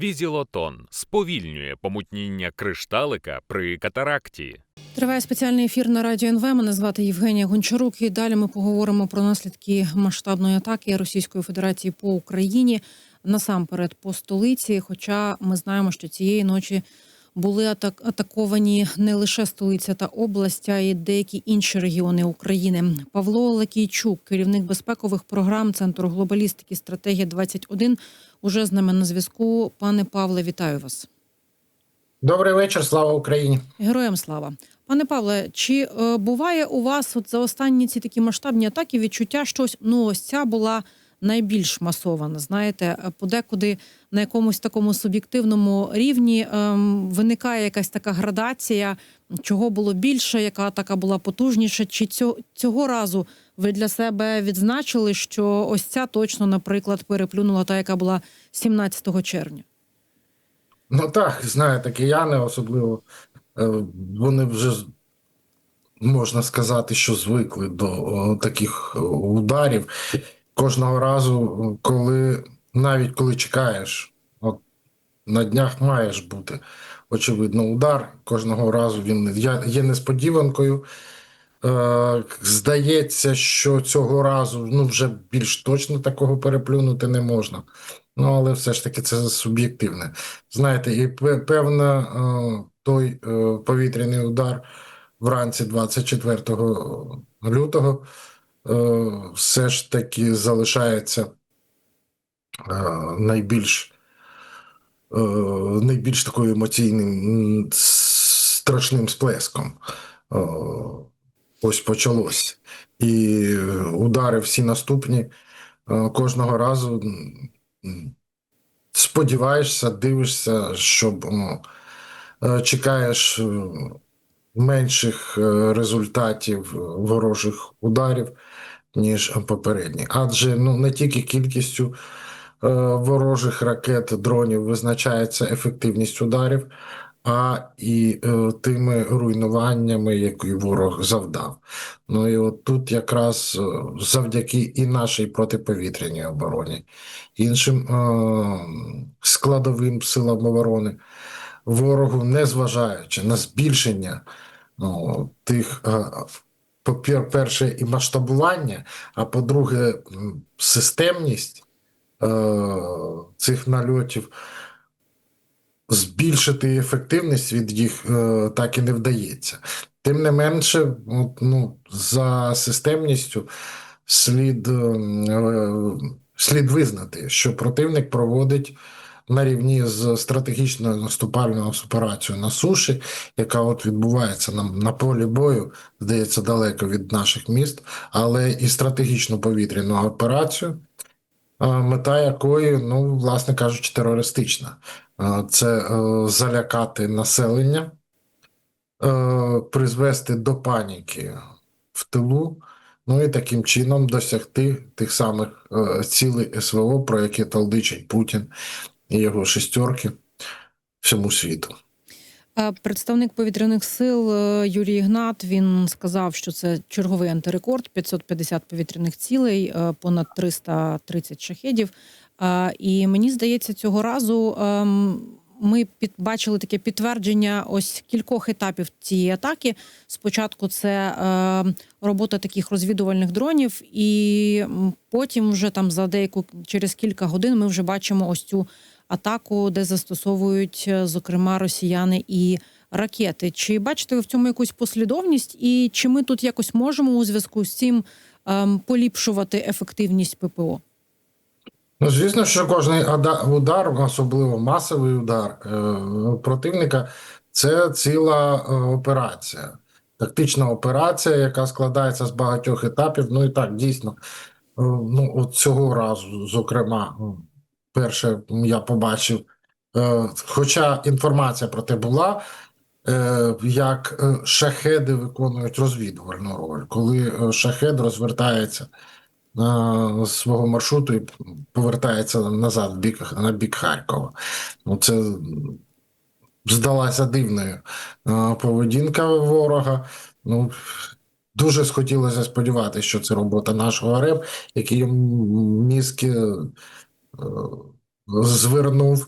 Візілотон сповільнює помутніння кришталика при катаракті. Триває спеціальний ефір на радіо НВ. Мене звати Євгенія Гончарук. І далі ми поговоримо про наслідки масштабної атаки Російської Федерації по Україні насамперед по столиці. Хоча ми знаємо, що цієї ночі були атак- атаковані не лише столиця та область, а й деякі інші регіони України. Павло Лакійчук, керівник безпекових програм Центру глобалістики стратегія 21 уже з нами на зв'язку. Пане Павле, вітаю вас. Добрий вечір, слава Україні. Героям слава. Пане Павле, чи е, буває у вас от за останні ці такі масштабні атаки відчуття, що ось, ну ось ця була найбільш масована? Знаєте, е, подекуди на якомусь такому суб'єктивному рівні ем, виникає якась така градація, чого було більше, яка атака була потужніша? Чи цього, цього разу ви для себе відзначили, що ось ця точно, наприклад, переплюнула та, яка була 17 червня? Ну так, знаєте, кияни особливо, е, вони вже можна сказати, що звикли до таких ударів. Кожного разу, коли навіть коли чекаєш, от на днях маєш бути очевидно удар. Кожного разу він є- несподіванкою. Е, Здається, що цього разу ну, вже більш точно такого переплюнути не можна. Ну, але все ж таки це суб'єктивне. Знаєте, і пе- певно, е, той е, повітряний удар вранці 24 лютого все ж таки залишається е, найбільш, е, найбільш такою емоційним страшним сплеском. Е, Ось почалось. І е, удари всі наступні е, кожного разу сподіваєшся, дивишся, щоб е, чекаєш е, менших е, результатів ворожих ударів, ніж попередні. Адже ну, не тільки кількістю е, ворожих ракет, дронів визначається ефективність ударів, а і е, тими руйнуваннями, які ворог завдав. Ну і от тут якраз е, завдяки і нашій протиповітряній обороні, іншим е, складовим силам оборони, ворогу, незважаючи на збільшення ну, тих, е, по-перше, і масштабування, а по-друге, системність е, цих нальотів, збільшити ефективність від їх е, так і не вдається. Тим не менше, ну, за системністю слід, е, слід визнати, що противник проводить на рівні з стратегічною наступальною операцією на суші, яка от відбувається на, на полі бою, здається, далеко від наших міст, але і стратегічну повітряну операцію, мета якої, ну, власне кажучи, терористична. Це е, залякати населення, е, призвести до паніки в тилу, ну і таким чином досягти тих самих е, цілей СВО, про які талдичить Путін і його шестерки всьому світу. Представник повітряних сил е, Юрій Ігнат він сказав, що це черговий антирекорд 550 повітряних цілей, е, понад 330 шахедів. І мені здається, цього разу ем, ми підбачили таке підтвердження ось кількох етапів цієї атаки. Спочатку це е, робота таких розвідувальних дронів, і потім, вже там за деяку через кілька годин, ми вже бачимо ось цю атаку, де застосовують, е, зокрема, росіяни і ракети. Чи бачите ви в цьому якусь послідовність, і чи ми тут якось можемо у зв'язку з цим ем, поліпшувати ефективність ППО? Ну, звісно, що кожний удар, особливо масовий удар е, противника, це ціла е, операція, тактична операція, яка складається з багатьох етапів. Ну і так, дійсно, ну, от цього разу, зокрема, перше я побачив, е, хоча інформація про те була. е, Як е, шахеди виконують розвідувальну роль, коли шахед розвертається на свого маршруту і повертається назад в бік, на бік Харкова. Ну, це здалася дивною поведінка ворога. Ну, дуже схотілося сподіватися, що це робота нашого РЕП, який мізки звернув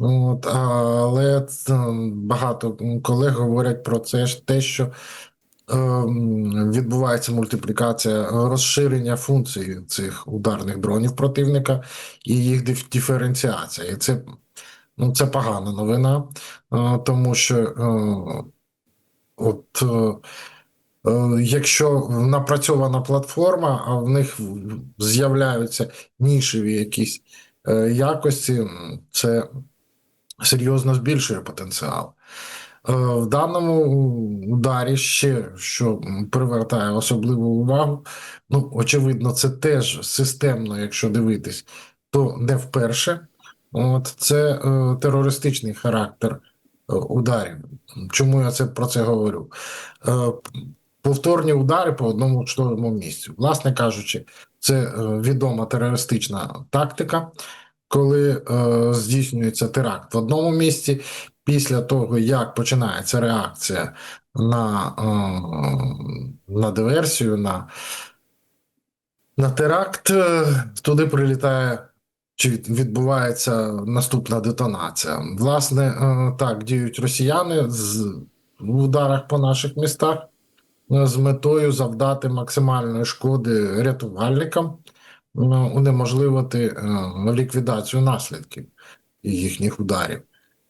От, але багато колег говорять про це те, що ем, відбувається мультиплікація розширення функцій цих ударних дронів противника і їх диференціація. І це, ну, це погана новина, е, тому що е, от. Е, Якщо напрацьована платформа, а в них з'являються нішеві якісь е, якості, це серйозно збільшує потенціал. Е, В даному ударі ще що привертає особливу увагу, ну, очевидно, це теж системно, якщо дивитись, то не вперше. От це е, терористичний характер ударів. Чому я це про це говорю? Е, повторні удари по одному ж місцю. Власне кажучи, це е, відома терористична тактика, коли е, здійснюється теракт в одному місці. Після того, як починається реакція на, е, на диверсію, на, на теракт, е, туди прилітає чи відбувається наступна детонація. Власне, е, так діють росіяни з, ударах по наших містах з метою завдати максимальної шкоди рятувальникам, е, унеможливити е, ліквідацію наслідків їхніх ударів.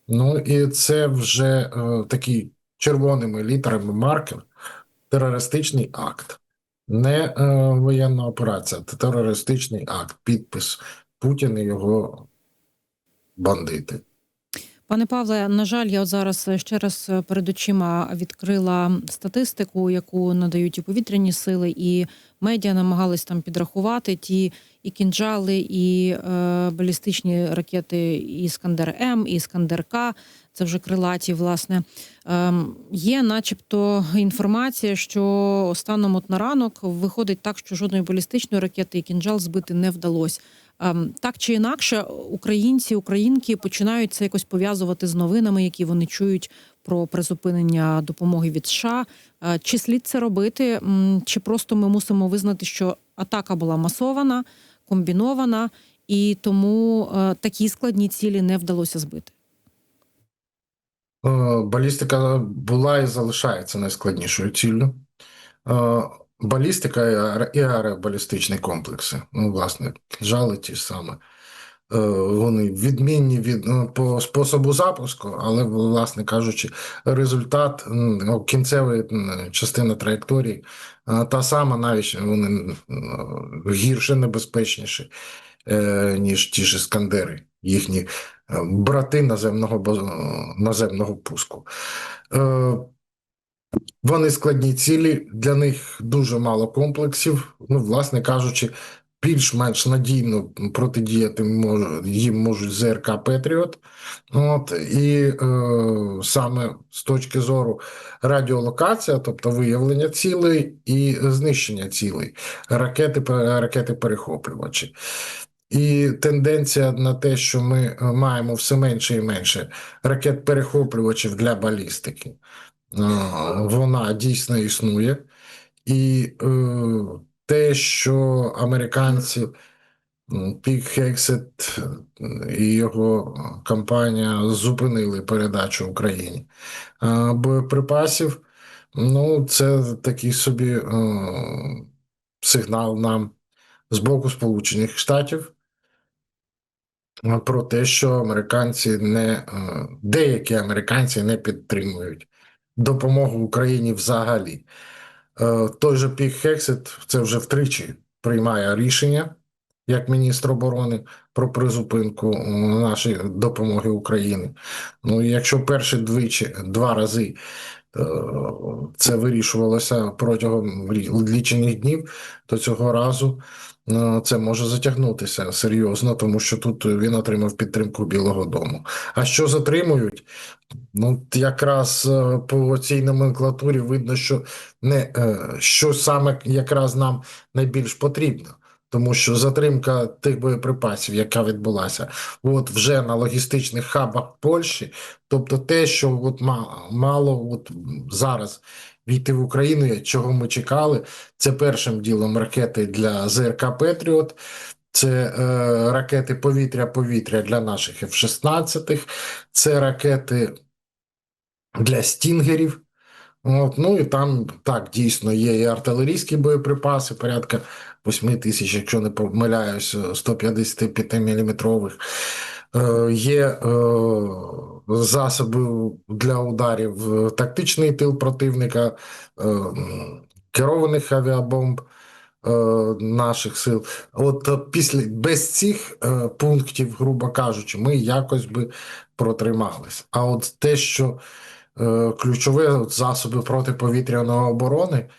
Ну і це вже е, такий червоними літерами маркер терористичний акт. Не е, воєнна операція, це терористичний акт, підпис Путін і його бандити. Пане Павле, на жаль, я от зараз е, ще раз е, перед очима відкрила статистику, яку надають і повітряні сили, і медіа намагались там підрахувати ті і кінжали, і е, балістичні ракети Іскандер М, і Іскандер К. Це вже крилаті, власне. Ем, є, начебто, інформація, що станом от на ранок виходить так, що жодної балістичної ракети і кінжал збити не вдалося. Ем, Так чи інакше, українці, українки починають це якось пов'язувати з новинами, які вони чують про призупинення допомоги від США. Е, Чи слід це робити, чи просто ми мусимо визнати, що атака була масована, комбінована, і тому е, такі складні цілі не вдалося збити. Е, Балістика була і залишається найскладнішою ціллю. Балістика і аеробалістичні комплекси. Ну, власне, жали ті саме. Е, Вони відмінні від ну, по способу запуску, але, власне кажучи, результат ну, кінцевої м, частина траєкторії е, та сама, навіть вони гірше небезпечніші, е, ніж ті ж іскандери, їхні брати наземного наземного пуску. Е, Вони складні цілі, для них дуже мало комплексів. Ну, власне кажучи, більш-менш надійно протидіяти їм можуть ЗРК Петріот. От, і е, саме з точки зору радіолокація, тобто виявлення цілей і знищення цілей, ракети, ракети перехоплювачі. І тенденція на те, що ми е, маємо все менше і менше ракет-перехоплювачів для балістики, е, вона дійсно існує. І е, те, що американці Пік Хексет і його компанія зупинили передачу Україні боєприпасів, ну, це такий собі е, сигнал нам з боку Сполучених Штатів про те, що американці не е, деякі американці не підтримують допомогу Україні взагалі. Е, Той же Пік Хексет це вже втричі приймає рішення як міністр оборони про призупинку нашої допомоги Україні. Ну якщо перші двічі два рази е, це вирішувалося протягом лічених днів, то цього разу це може затягнутися серйозно, тому що тут він отримав підтримку Білого Дому. А що затримують? Ну, якраз е, по цій номенклатурі видно, що не е, що саме якраз нам найбільш потрібно. Тому що затримка тих боєприпасів, яка відбулася, от вже на логістичних хабах Польщі, тобто те, що от ма- мало от зараз війти в Україну, чого ми чекали, це першим ділом ракети для ЗРК Петріот, Це е, ракети повітря-повітря для наших F-16, це ракети для стінгерів. От, ну і там так дійсно є і артилерійські боєприпаси, порядка 8 тисяч, якщо не помиляюсь, 155 мм. Е, є е, засоби для ударів тактичний тил противника, е, керованих авіабомб наших сил. От після без цих пунктів, грубо кажучи, ми якось би протримались. А от те, що е, ключові от засоби протиповітряної оборони,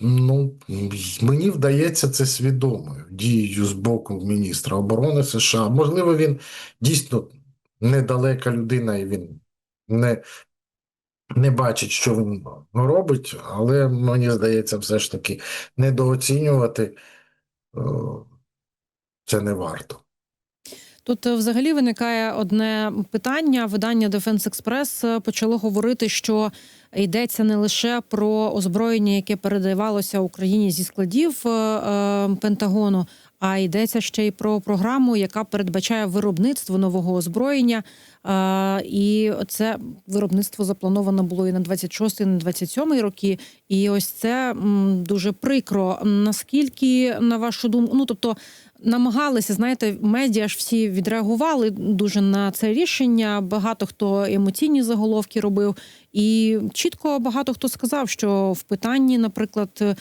ну, мені вдається це свідомою дією з боку міністра оборони США. Можливо, він дійсно недалека людина, і він не, не бачить, що він робить, але мені здається, все ж таки недооцінювати е, це не варто. Тут е, взагалі виникає одне питання. Видання Defense Express почало говорити, що йдеться не лише про озброєння, яке передавалося Україні зі складів е, е, Пентагону, а йдеться ще й про програму, яка передбачає виробництво нового озброєння. І це виробництво заплановано було і на 26, і на 27 роки. І ось це дуже прикро. Наскільки на вашу думку, ну тобто намагалися, знаєте, медіа ж всі відреагували дуже на це рішення. Багато хто емоційні заголовки робив, і чітко багато хто сказав, що в питанні, наприклад.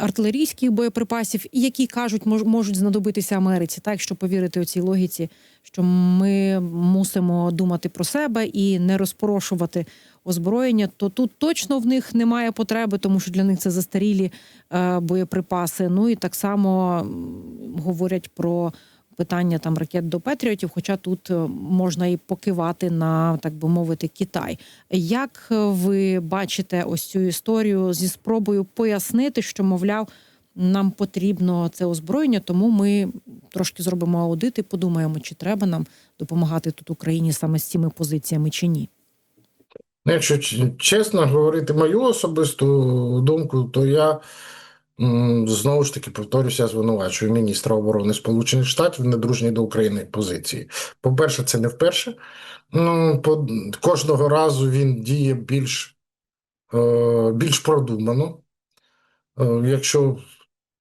Артилерійських боєприпасів, які кажуть, мож- можуть знадобитися Америці, так якщо повірити у цій логіці, що ми мусимо думати про себе і не розпорошувати озброєння, то тут точно в них немає потреби, тому що для них це застарілі е, боєприпаси. Ну і так само говорять про питання там ракет до Петріотів, хоча тут е, можна і покивати на так би мовити Китай. Як е, ви бачите ось цю історію зі спробою пояснити, що мовляв. Нам потрібно це озброєння, тому ми трошки зробимо аудит і подумаємо, чи треба нам допомагати тут Україні саме з цими позиціями чи ні. Ну, Якщо чесно говорити мою особисту думку, то я знову ж таки повторюся, звинувачую міністра оборони Сполучених Штатів в недружній до України позиції. По-перше, це не вперше. Ну, по, кожного разу він діє більш, е, більш продумано. Е, якщо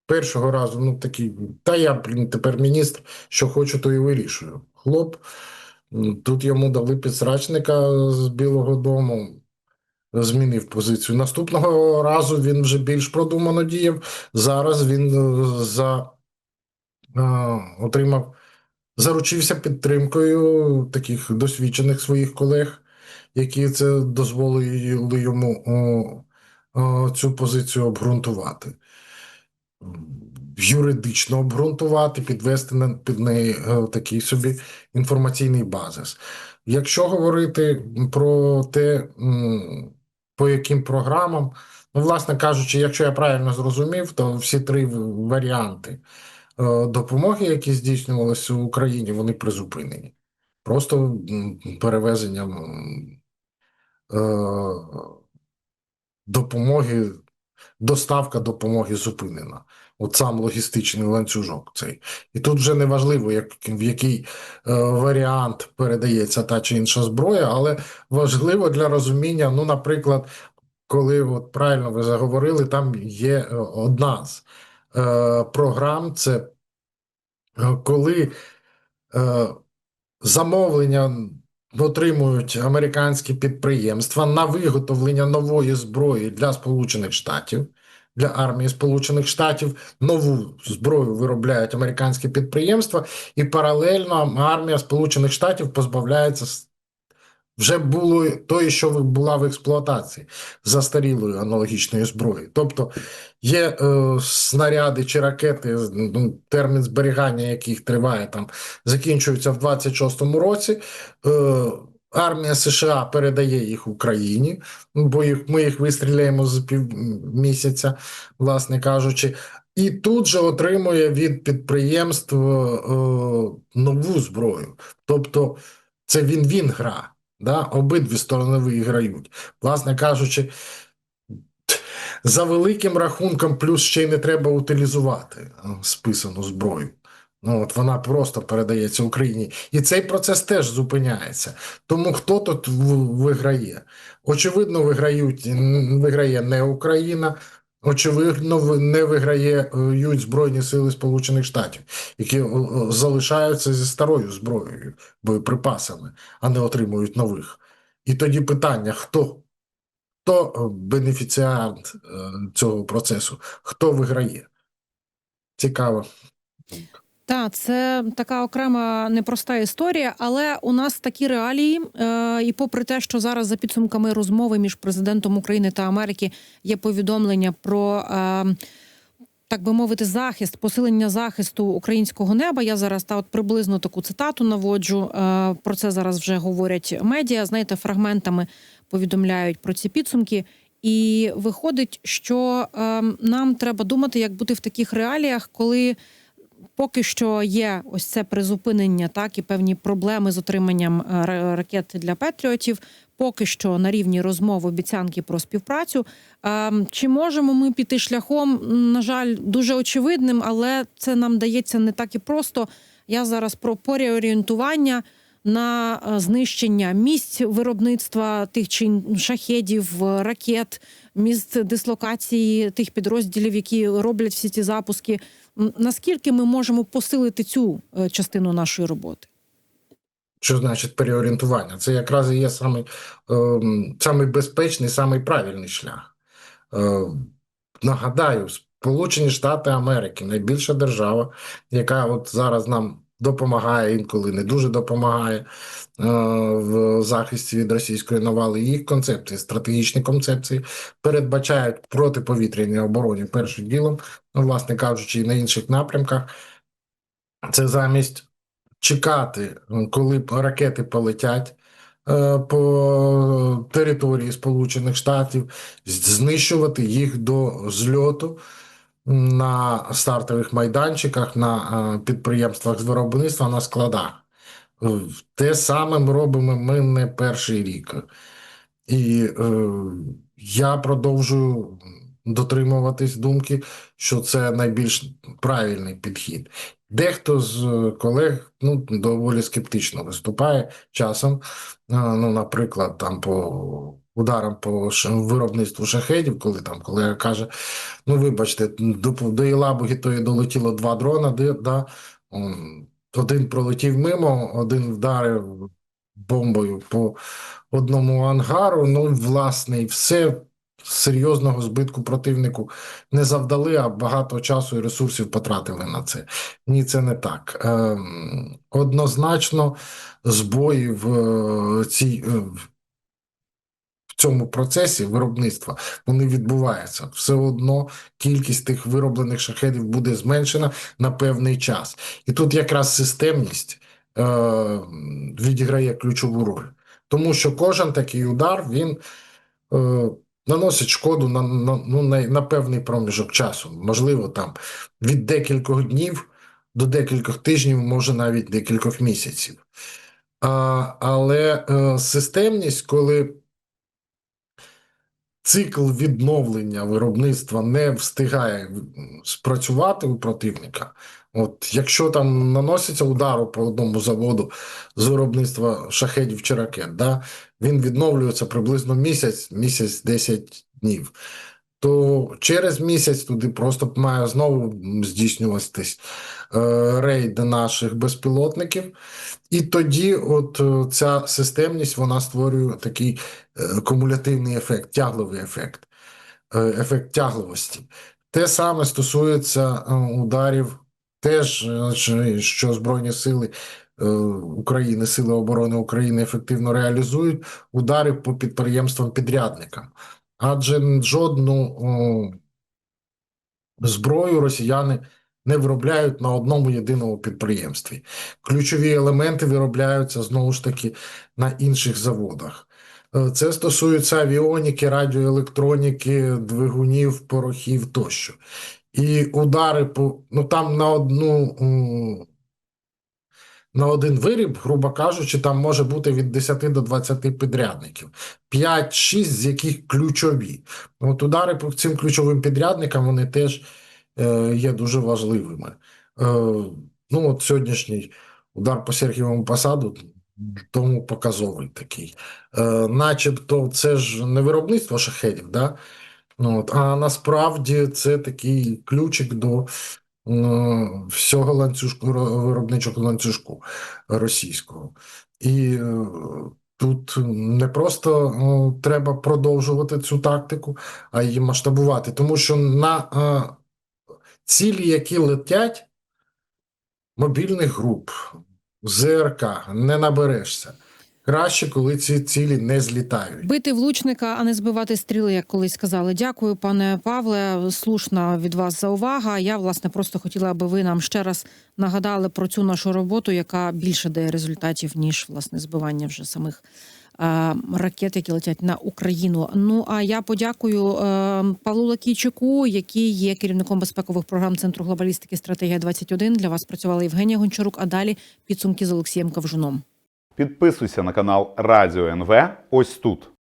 першого разу, ну такий, та я, тепер міністр, що хочу, то і вирішую. Хлоп, тут йому дали підсрачника з Білого Дому, змінив позицію. Наступного разу він вже більш продумано діяв. Зараз він е, за, е, отримав, заручився підтримкою таких досвідчених своїх колег, які це дозволили йому о, о, цю позицію обґрунтувати юридично обґрунтувати, підвести на під неї е, такий собі інформаційний базис. Якщо говорити про те, по яким програмам, ну, власне кажучи, якщо я правильно зрозумів, то всі три варіанти е, допомоги, які здійснювалися в Україні, вони призупинені. Просто перевезенням е, допомоги, доставка допомоги зупинена. От сам логістичний ланцюжок цей. І тут вже не важливо, як, в який е, варіант передається та чи інша зброя, але важливо для розуміння, ну, наприклад, коли от правильно ви заговорили, там є е, одна з е, програм, це е, коли е, замовлення отримують американські підприємства на виготовлення нової зброї для Сполучених Штатів. Для армії Сполучених Штатів нову зброю виробляють американські підприємства, і паралельно армія Сполучених Штатів позбавляється вже було тої, що була в експлуатації застарілої аналогічної зброї. Тобто є е, снаряди чи ракети, ну, термін зберігання яких триває там, закінчується в 26-му році. Е, армія США передає їх Україні, бо їх, ми їх вистріляємо за півмісяця, власне кажучи. І тут же отримує від підприємств е, нову зброю. Тобто це він-він гра. Да? Обидві сторони виграють. Власне кажучи, За великим рахунком, плюс ще й не треба утилізувати списану зброю. Ну, от вона просто передається Україні. І цей процес теж зупиняється. Тому хто тут виграє? Очевидно, виграють, виграє не Україна, очевидно, не виграють Збройні Сили Сполучених Штатів, які залишаються зі старою зброєю, боєприпасами, а не отримують нових. І тоді питання: хто? Хто е, бенефіціант е, цього процесу? Хто виграє? Цікаво. Так, це така окрема непроста історія, але у нас такі реалії. Е, і попри те, що зараз за підсумками розмови між президентом України та Америки є повідомлення про. Е, так би мовити, захист, посилення захисту українського неба. Я зараз та от приблизно таку цитату наводжу. Е, Про це зараз вже говорять медіа. Знаєте, фрагментами повідомляють про ці підсумки. І виходить, що е, нам треба думати, як бути в таких реаліях, коли поки що є ось це призупинення, так і певні проблеми з отриманням е, ракет для Петріотів. Поки що на рівні розмов обіцянки про співпрацю. Ем, Чи можемо ми піти шляхом? На жаль, дуже очевидним, але це нам дається не так і просто. Я зараз про переорієнтування на е, знищення місць виробництва тих чи шахедів, е, ракет, місць дислокації тих підрозділів, які роблять всі ці запуски. Наскільки ми можемо посилити цю е, частину нашої роботи? Що значить переорієнтування? Це якраз і є самий, е, самий безпечний, самий правильний шлях. Е, нагадаю, Сполучені Штати Америки найбільша держава, яка от зараз нам допомагає, інколи не дуже допомагає е, в захисті від російської навали. Їх концепції, стратегічні концепції передбачають протиповітряній обороні першим ділом, ну, власне кажучи, і на інших напрямках. Це замість чекати, коли ракети полетять е, по території Сполучених Штатів, знищувати їх до зльоту на стартових майданчиках, на е, підприємствах з виробництва, на складах. Е, Те саме ми робимо ми не перший рік. І е, я продовжую дотримуватись думки, що це найбільш правильний підхід. Дехто з е, колег ну, доволі скептично виступає часом. Ну, наприклад, там по ударам по виробництву шахедів, коли там колега каже: ну, вибачте, до, до Єлабуги то і долетіло два дрона, де, да, один пролетів мимо, один вдарив бомбою по одному ангару. Ну, власне, і все. Серйозного збитку противнику не завдали, а багато часу і ресурсів потратили на це. Ні, це не так. Ем, однозначно, збої в е, цій. В цьому процесі виробництва вони відбуваються. Все одно кількість тих вироблених шахедів буде зменшена на певний час. І тут якраз системність е, відіграє ключову роль. Тому що кожен такий удар він е, наносить шкоду на, на, ну, на, на певний проміжок часу. Можливо, там від декількох днів до декількох тижнів, може навіть декількох місяців. А, але е, системність, коли цикл відновлення виробництва не встигає спрацювати у противника. От якщо там наноситься удару по одному заводу з виробництва шахедів чи ракет, да, він відновлюється приблизно місяць, місяць 10 днів. То через місяць туди просто має знову здійснюватись е, рейд наших безпілотників, і тоді, от е, ця системність вона створює такий кумулятивний ефект, тягловий ефект, е, ефект тягловості. Те саме стосується е, ударів, теж е, що- Збройні сили е, України, Сили оборони України ефективно реалізують удари по підприємствам-підрядникам. Адже жодну зброю росіяни не виробляють на одному єдиному підприємстві. Ключові елементи виробляються знову ж таки на інших заводах. Е, Це стосується авіоніки, радіоелектроніки, двигунів, порохів тощо. І удари по ну там на одну на один виріб, грубо кажучи, там може бути від 10 до 20 підрядників, 5-6 з яких ключові. От удари по цим ключовим підрядникам вони теж е, є дуже важливими. Е, ну, от сьогоднішній удар по Сергієвому посаду тому показовий такий. Е, начебто, це ж не виробництво шахедів, да? Ну, от, а насправді це такий ключик до е, всього ланцюжку, виробничого ланцюжку російського. І е, тут не просто е, треба продовжувати цю тактику, а її масштабувати. Тому що на е, цілі, які летять, мобільних груп, ЗРК не наберешся. Краще, коли ці цілі не злітають. Бити влучника, а не збивати стріли, як колись сказали. Дякую, пане Павле. Слушна від вас заувага. Я власне просто хотіла, аби ви нам ще раз нагадали про цю нашу роботу, яка більше дає результатів ніж власне збивання вже самих. Е, Ракет, які летять на Україну. Ну а я подякую е, Павлу Лакійчуку, який є керівником безпекових програм Центру глобалістики стратегія 21 Для вас працювала Євгенія Гончарук. А далі підсумки з Олексієм Кавжуном. Підписуйся на канал Радіо НВ ось тут.